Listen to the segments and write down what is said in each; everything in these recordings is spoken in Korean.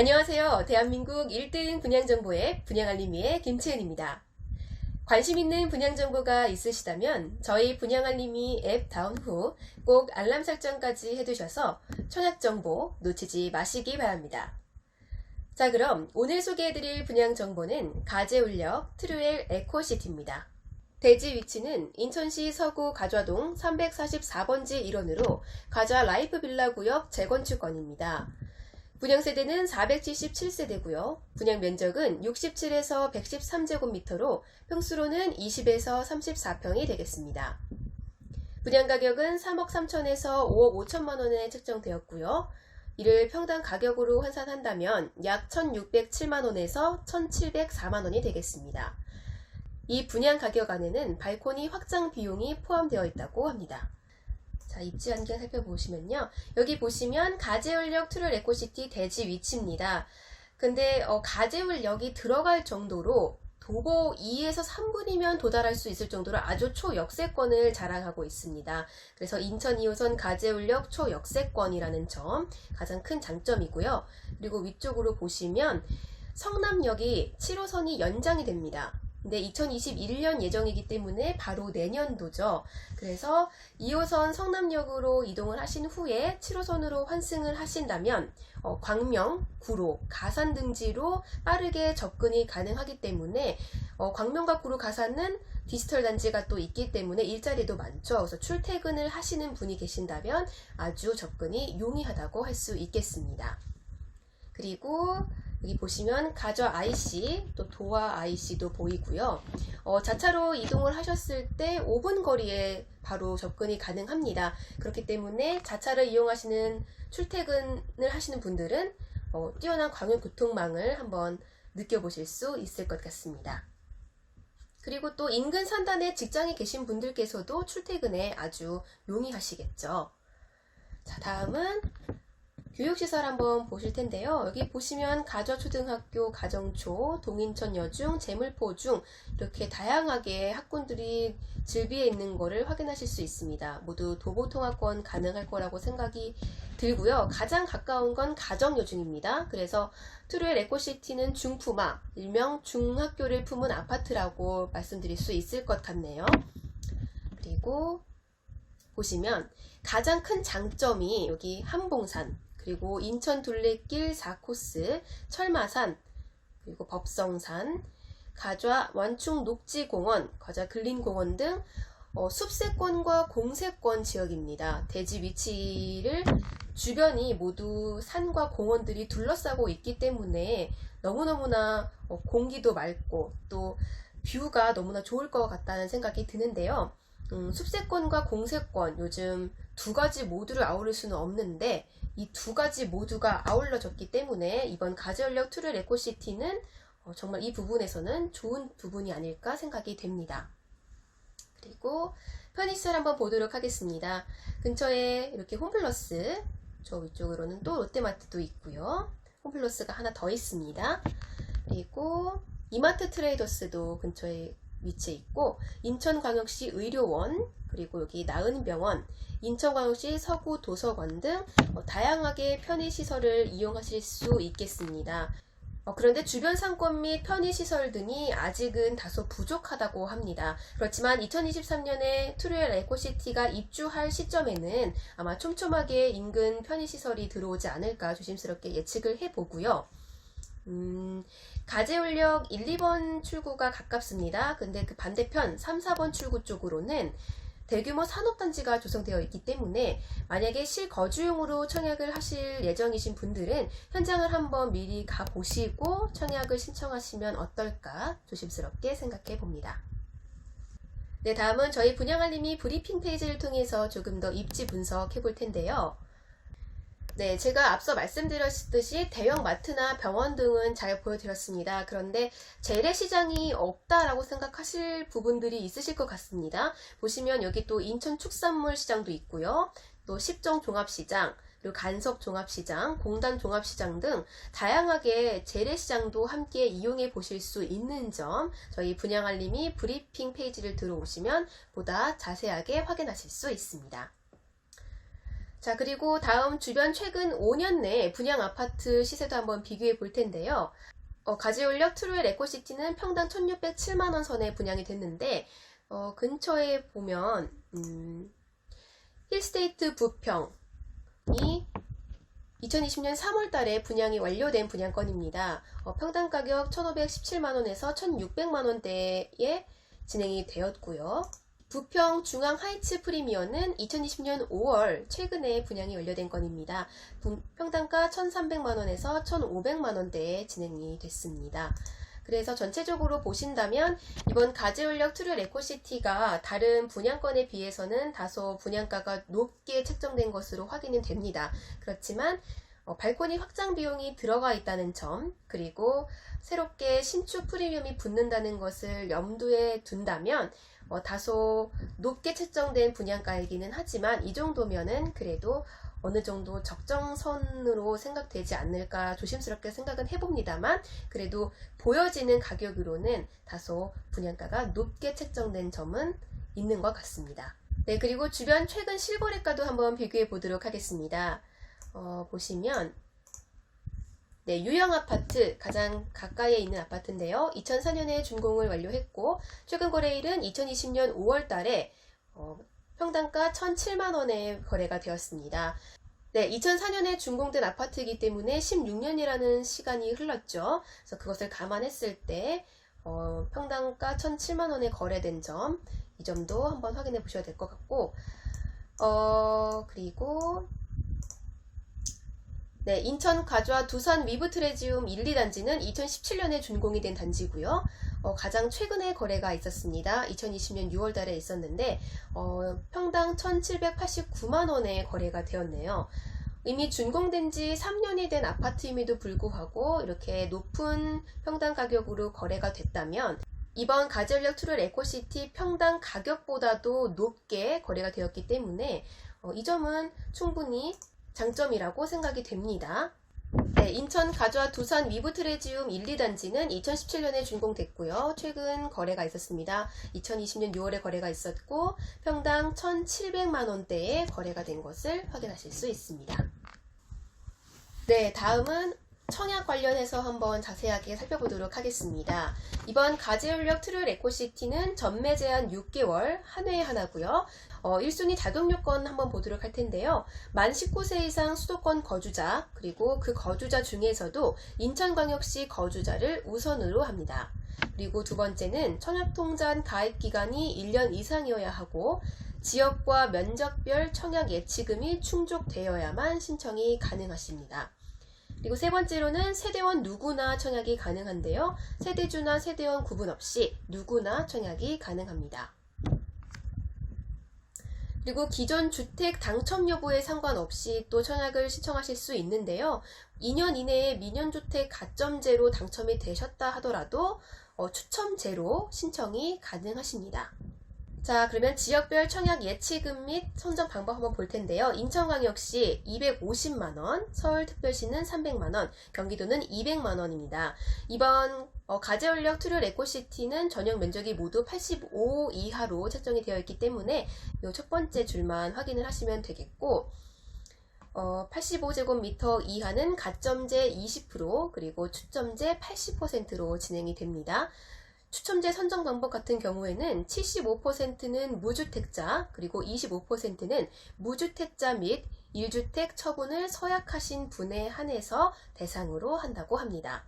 안녕하세요. 대한민국 1등 분양정보의 분양알림이의 김채은입니다. 관심 있는 분양정보가 있으시다면 저희 분양알림이 앱 다운 후 꼭 알람 설정까지 해두셔서 청약정보 놓치지 마시기 바랍니다. 자, 그럼 오늘 소개해드릴 분양정보는 가재울역 트루엘 에코시티입니다. 대지 위치는 인천시 서구 가좌동 344번지 일원으로 가좌 라이프 빌라 구역 재건축건입니다. 분양 세대는 477세대고요. 분양 면적은 67에서 113제곱미터로 평수로는 20에서 34평이 되겠습니다. 분양 가격은 3억 3천에서 5억 5천만 원에 책정되었고요. 이를 평당 가격으로 환산한다면 약 1,607만 원에서 1,704만 원이 되겠습니다. 이 분양 가격 안에는 발코니 확장 비용이 포함되어 있다고 합니다. 자, 입지 환경 살펴보시면요. 여기 보시면 가재울역 트롤 에코시티 대지 위치입니다. 근데 어, 가재울역이 들어갈 정도로 도보 2에서 3분이면 도달할 수 있을 정도로 아주 초역세권을 자랑하고 있습니다. 그래서 인천 2호선 가재울역 초역세권이라는 점 가장 큰 장점이고요. 그리고 위쪽으로 보시면 성남역이 7호선이 연장이 됩니다. 근데 2021년 예정이기 때문에 바로 내년도죠. 그래서 2호선 성남역으로 이동을 하신 후에 7호선으로 환승을 하신다면 어, 광명, 구로, 가산 등지로 빠르게 접근이 가능하기 때문에 어, 광명과 구로, 가산은 디지털 단지가 또 있기 때문에 일자리도 많죠. 그래서 출퇴근을 하시는 분이 계신다면 아주 접근이 용이하다고 할 수 있겠습니다. 그리고 여기 보시면 가저 IC 또 도화 IC도 보이고요. 어, 자차로 이동을 하셨을 때 5분 거리에 바로 접근이 가능합니다. 그렇기 때문에 자차를 이용하시는 출퇴근을 하시는 분들은 어, 뛰어난 광역교통망을 한번 느껴보실 수 있을 것 같습니다. 그리고 또 인근 산단에 직장에 계신 분들께서도 출퇴근에 아주 용이하시겠죠. 자, 다음은 교육시설 한번 보실 텐데요. 여기 보시면 가저초등학교, 가정초, 동인천 여중, 재물포중 이렇게 다양하게 학군들이 즐비해 있는 거를 확인하실 수 있습니다. 모두 도보통합권 가능할 거라고 생각이 들고요. 가장 가까운 건 가정여중입니다. 그래서 트루엘 에코시티는 중품화, 일명 중학교를 품은 아파트라고 말씀드릴 수 있을 것 같네요. 그리고 보시면 가장 큰 장점이 여기 한봉산, 그리고 인천 둘레길 4코스, 철마산, 그리고 법성산, 가좌 완충 녹지공원, 가좌 근린공원 등 어, 숲세권과 공세권 지역입니다. 대지 위치를 주변이 모두 산과 공원들이 둘러싸고 있기 때문에 너무너무나 어, 공기도 맑고 또 뷰가 너무나 좋을 것 같다는 생각이 드는데요. 음, 숲세권과 공세권 요즘 두 가지 모두를 아우를 수는 없는데 이 두 가지 모두가 아울러졌기 때문에 이번 가재연력 트를 에코시티는 어, 정말 이 부분에서는 좋은 부분이 아닐까 생각이 됩니다. 그리고 편의시설 한번 보도록 하겠습니다. 근처에 이렇게 홈플러스 저 위쪽으로는 또 롯데마트도 있고요. 홈플러스가 하나 더 있습니다. 그리고 이마트 트레이더스도 근처에 위치해 있고 인천광역시 의료원 그리고 여기 나은병원 인천광역시 서구 도서관 등 어, 다양하게 편의시설을 이용하실 수 있겠습니다. 어, 그런데 주변 상권 및 편의시설 등이 아직은 다소 부족하다고 합니다. 그렇지만 2023년에 트루엘 에코시티가 입주할 시점에는 아마 촘촘하게 인근 편의시설이 들어오지 않을까 조심스럽게 예측을 해보고요. 음, 가재울역 1, 2번 출구가 가깝습니다. 근데 그 반대편 3, 4번 출구 쪽으로는 대규모 산업단지가 조성되어 있기 때문에 만약에 실거주용으로 청약을 하실 예정이신 분들은 현장을 한번 미리 가보시고 청약을 신청하시면 어떨까 조심스럽게 생각해 봅니다. 네, 다음은 저희 분양알림이 브리핑 페이지를 통해서 조금 더 입지 분석해 볼 텐데요. 네, 제가 앞서 말씀드렸듯이 대형 마트나 병원 등은 잘 보여드렸습니다. 그런데 재래시장이 없다라고 생각하실 부분들이 있으실 것 같습니다. 보시면 여기 또 인천 축산물 시장도 있고요. 또 십정 종합시장, 그리고 간석 종합시장, 공단 종합시장 등 다양하게 재래시장도 함께 이용해 보실 수 있는 점 저희 분양알림이 브리핑 페이지를 들어오시면 보다 자세하게 확인하실 수 있습니다. 자, 그리고 다음 주변 최근 5년 내 분양 아파트 시세도 한번 비교해 볼 텐데요. 어, 가지올력 트루엘 에코시티는 평당 1607만원 선에 분양이 됐는데, 어, 근처에 보면, 음, 힐스테이트 부평이 2020년 3월 달에 분양이 완료된 분양건입니다. 어, 평당 가격 1,517만원에서 1,600만원대에 진행이 되었고요. 부평 중앙 하이츠 프리미어는 2020년 5월 최근에 분양이 완료된 건입니다. 분- 평당가 1,300만원에서 1,500만원대에 진행이 됐습니다. 그래서 전체적으로 보신다면 이번 가지올력 트룰 에코시티가 다른 분양건에 비해서는 다소 분양가가 높게 책정된 것으로 확인은 됩니다. 그렇지만 어, 발코니 확장 비용이 들어가 있다는 점, 그리고 새롭게 신축 프리미엄이 붙는다는 것을 염두에 둔다면 어, 다소 높게 책정된 분양가이기는 하지만 이 정도면은 그래도 어느 정도 적정선으로 생각되지 않을까 조심스럽게 생각은 해봅니다만 그래도 보여지는 가격으로는 다소 분양가가 높게 책정된 점은 있는 것 같습니다. 네, 그리고 주변 최근 실거래가도 한번 비교해 보도록 하겠습니다. 어, 보시면 네, 유영 아파트 가장 가까이에 있는 아파트인데요. 2004년에 준공을 완료했고 최근 거래일은 2020년 5월 달에 어, 평당가 1,007만 원에 거래가 되었습니다. 네, 2004년에 준공된 아파트이기 때문에 16년이라는 시간이 흘렀죠. 그래서 그것을 감안했을 때 어, 평당가 1,007만 원에 거래된 점, 이 점도 한번 확인해 보셔야 될 것 같고, 어, 그리고 네, 인천 가좌 두산 위브트레지움 1, 2단지는 2017년에 준공이 된 단지고요. 어, 가장 최근에 거래가 있었습니다. 2020년 6월 달에 있었는데 어, 평당 1,789만 원에 거래가 되었네요. 이미 준공된 지 3년이 된 아파트임에도 불구하고 이렇게 높은 평당 가격으로 거래가 됐다면 이번 가전력 트룰 에코시티 평당 가격보다도 높게 거래가 되었기 때문에 어, 이 점은 충분히 장점이라고 생각이 됩니다. 네, 인천 가좌 두산 위브트레지움 1, 2단지는 2017년에 준공됐고요. 최근 거래가 있었습니다. 2020년 6월에 거래가 있었고 평당 1,700만 원대에 거래가 된 것을 확인하실 수 있습니다. 네, 다음은 청약 관련해서 한번 자세하게 살펴보도록 하겠습니다. 이번 가지올력 트룰 에코시티는 전매 제한 6개월 한 회에 하나고요. 어, 1순위 자격 요건 한번 보도록 할 텐데요. 만 19세 이상 수도권 거주자 그리고 그 거주자 중에서도 인천광역시 거주자를 우선으로 합니다. 그리고 두 번째는 청약통장 가입 기간이 1년 이상이어야 하고 지역과 면적별 청약 예치금이 충족되어야만 신청이 가능하십니다. 그리고 세 번째로는 세대원 누구나 청약이 가능한데요. 세대주나 세대원 구분 없이 누구나 청약이 가능합니다. 그리고 기존 주택 당첨 여부에 상관없이 또 청약을 신청하실 수 있는데요. 2년 이내에 민연주택 가점제로 당첨이 되셨다 하더라도 어, 추첨제로 신청이 가능하십니다. 자, 그러면 지역별 청약 예치금 및 선정 방법 한번 볼 텐데요. 인천광역시 250만원, 서울특별시는 300만원, 경기도는 200만원입니다. 이번 어, 가재원력 트룰 에코시티는 전용 면적이 모두 85 이하로 책정이 되어 있기 때문에 이 첫 번째 줄만 확인을 하시면 되겠고, 어, 85제곱미터 이하는 가점제 20% 그리고 추첨제 80%로 진행이 됩니다. 추첨제 선정 방법 같은 경우에는 75%는 무주택자, 그리고 25%는 무주택자 및 1주택 처분을 서약하신 분에 한해서 대상으로 한다고 합니다.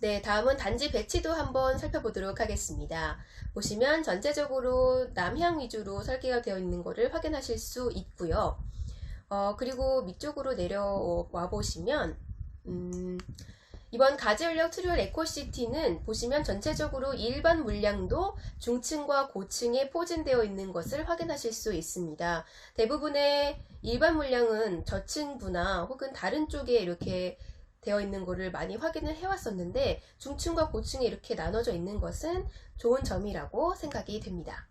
네, 다음은 단지 배치도 한번 살펴보도록 하겠습니다. 보시면 전체적으로 남향 위주로 설계가 되어 있는 것을 확인하실 수 있고요. 어, 그리고 밑쪽으로 내려와 보시면, 음, 이번 가지올력 트리얼 에코시티는 보시면 전체적으로 일반 물량도 중층과 고층에 포진되어 있는 것을 확인하실 수 있습니다. 대부분의 일반 물량은 저층부나 혹은 다른 쪽에 이렇게 되어 있는 것을 많이 확인을 해왔었는데 중층과 고층에 이렇게 나눠져 있는 것은 좋은 점이라고 생각이 됩니다.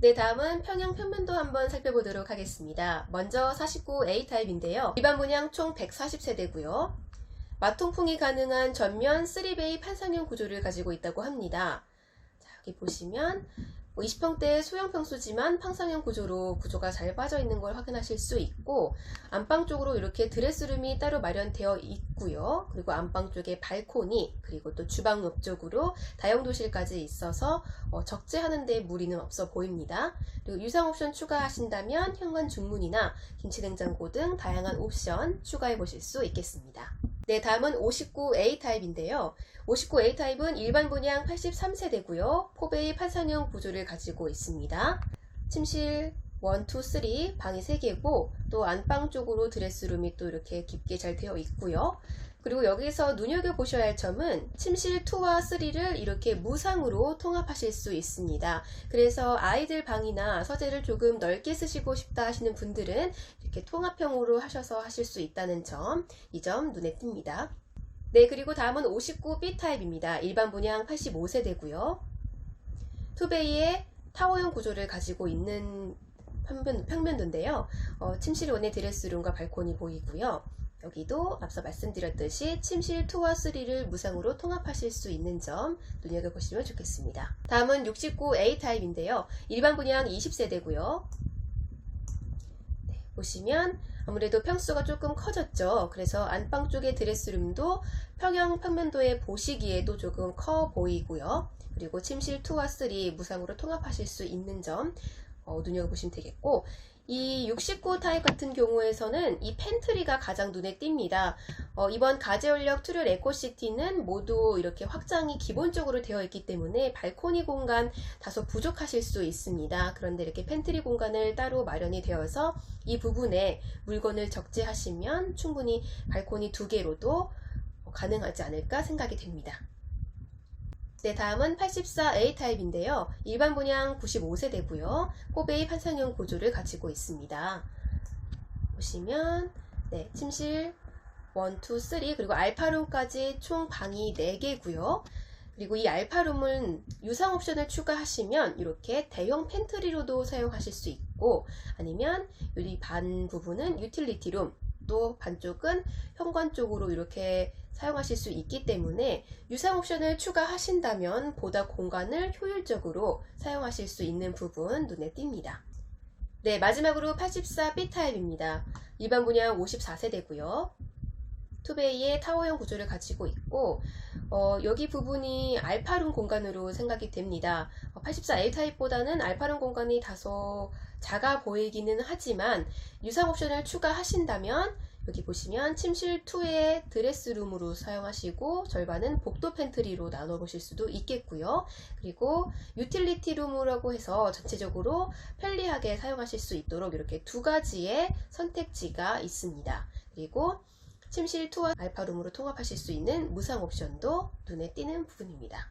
네, 다음은 평형 평면도 한번 살펴보도록 하겠습니다. 먼저 49A 타입인데요. 일반 분양 총 140세대고요. 마통풍이 가능한 전면 3베이 판상형 구조를 가지고 있다고 합니다. 자, 여기 보시면 20평대 소형 평수지만 평상형 구조로 구조가 잘 빠져 있는 걸 확인하실 수 있고 안방 쪽으로 이렇게 드레스룸이 따로 마련되어 있고요. 그리고 안방 쪽에 발코니 그리고 또 주방 옆쪽으로 다용도실까지 있어서 어, 적재하는 데 무리는 없어 보입니다. 그리고 유상 옵션 추가하신다면 현관 중문이나 김치냉장고 등 다양한 옵션 추가해 보실 수 있겠습니다. 네, 다음은 59A 타입인데요. 59A 타입은 일반 분양 83세대고요. 포베이 판상형 구조를 가지고 있습니다. 침실 1, 2, 3 방이 3개고 또 안방 쪽으로 드레스룸이 또 이렇게 깊게 잘 되어 있고요. 그리고 여기서 눈여겨보셔야 할 점은 침실 2와 3를 이렇게 무상으로 통합하실 수 있습니다. 그래서 아이들 방이나 서재를 조금 넓게 쓰시고 싶다 하시는 분들은 이렇게 통합형으로 하셔서 하실 수 있다는 점, 이 점 눈에 띕니다. 네, 그리고 다음은 59B 타입입니다. 일반 분양 85세대고요. 투베이의 타워형 구조를 가지고 있는 평면, 평면도인데요. 어, 침실 원의 드레스룸과 발코니 보이고요. 여기도 앞서 말씀드렸듯이 침실 2와 3를 무상으로 통합하실 수 있는 점 눈여겨보시면 좋겠습니다. 다음은 69A 타입인데요. 일반 분양 20세대고요. 네, 보시면 아무래도 평수가 조금 커졌죠. 그래서 안방 쪽의 드레스룸도 평형 평면도에 보시기에도 조금 커 보이고요. 그리고 침실 2와 3 무상으로 통합하실 수 있는 점 어, 눈여겨보시면 되겠고 이 69 타입 같은 경우에서는 이 팬트리가 가장 눈에 띕니다. 어, 이번 가제올력 투를 에코시티는 모두 이렇게 확장이 기본적으로 되어 있기 때문에 발코니 공간 다소 부족하실 수 있습니다. 그런데 이렇게 팬트리 공간을 따로 마련이 되어서 이 부분에 물건을 적재하시면 충분히 발코니 두 개로도 가능하지 않을까 생각이 됩니다. 네, 다음은 84A 타입인데요. 일반 분양 95세대고요. 포베이 판상형 구조를 가지고 있습니다. 보시면 네, 침실 1, 2, 3 그리고 알파룸까지 총 방이 4개고요. 그리고 이 알파룸은 유상 옵션을 추가하시면 이렇게 대형 팬트리로도 사용하실 수 있고 아니면 여기 반 부분은 유틸리티룸 또 반쪽은 현관 쪽으로 이렇게 사용하실 수 있기 때문에 유상 옵션을 추가하신다면 보다 공간을 효율적으로 사용하실 수 있는 부분 눈에 띕니다. 네, 마지막으로 84B 타입입니다. 일반 분양 54세대고요. 투베이의 타워형 구조를 가지고 있고 어, 여기 부분이 알파룸 공간으로 생각이 됩니다. 84A 타입보다는 알파룸 공간이 다소 작아 보이기는 하지만 유상 옵션을 추가하신다면 여기 보시면 침실 2의 드레스룸으로 사용하시고 절반은 복도 팬트리로 나눠 보실 수도 있겠고요. 그리고 유틸리티 룸이라고 해서 전체적으로 편리하게 사용하실 수 있도록 이렇게 두 가지의 선택지가 있습니다. 그리고 침실 2와 알파룸으로 통합하실 수 있는 무상 옵션도 눈에 띄는 부분입니다.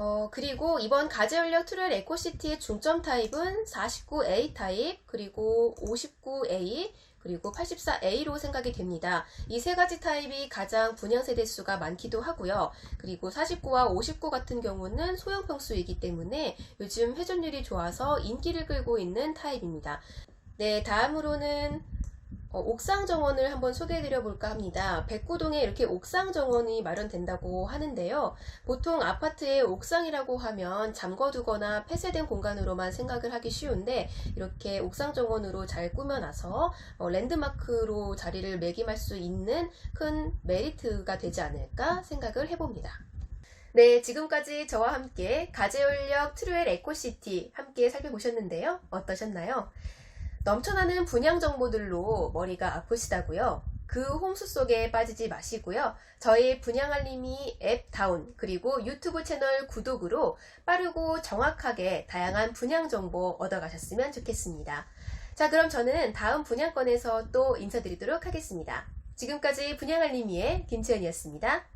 어, 그리고 이번 가제연력 트루엘 에코시티의 중점 타입은 49A 타입, 그리고 59A, 그리고 84A로 생각이 됩니다. 이 세 가지 타입이 가장 분양 세 대 수가 많기도 하고요. 그리고 49와 59 같은 경우는 소형 평수이기 때문에 요즘 회전율이 좋아서 인기를 끌고 있는 타입입니다. 네, 다음으로는 어, 옥상 정원을 한번 소개해 드려 볼까 합니다. 백구동에 이렇게 옥상 정원이 마련된다고 하는데요. 보통 아파트의 옥상이라고 하면 잠궈두거나 폐쇄된 공간으로만 생각을 하기 쉬운데 이렇게 옥상 정원으로 잘 꾸며놔서 어, 랜드마크로 자리를 매김할 수 있는 큰 메리트가 되지 않을까 생각을 해봅니다. 네, 지금까지 저와 함께 가제올력 트루엘 에코시티 함께 살펴보셨는데요. 어떠셨나요? 넘쳐나는 분양 정보들로 머리가 아프시다고요? 그 홍수 속에 빠지지 마시고요. 저희 분양알림이 앱 다운 그리고 유튜브 채널 구독으로 빠르고 정확하게 다양한 분양 정보 얻어가셨으면 좋겠습니다. 자, 그럼 저는 다음 분양권에서 또 인사드리도록 하겠습니다. 지금까지 분양알림이의 김채연이었습니다.